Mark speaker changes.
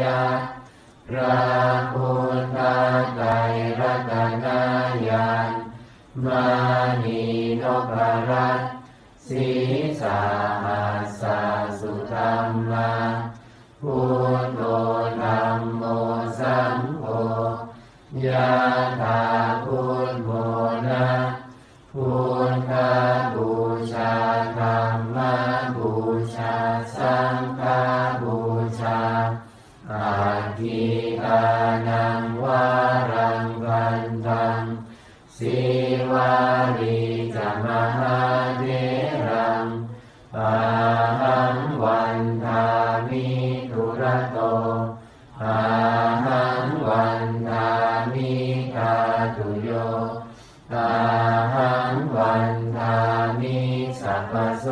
Speaker 1: ยะพระพุทธไตรรัตนายานมานีนพรัตสีสาหัสาสุธรรมาพุทโธธรรมโมสังโฆยะถาพุทโมนะพุทธบูชาธรรมบูชาสังฆา ทิตานังวารังวันตังสีวารีจะมหาเทรังอาหังวันทามิทุระโตอาหังวันทามิกาตุโยอาหังวันทามิสัพพโส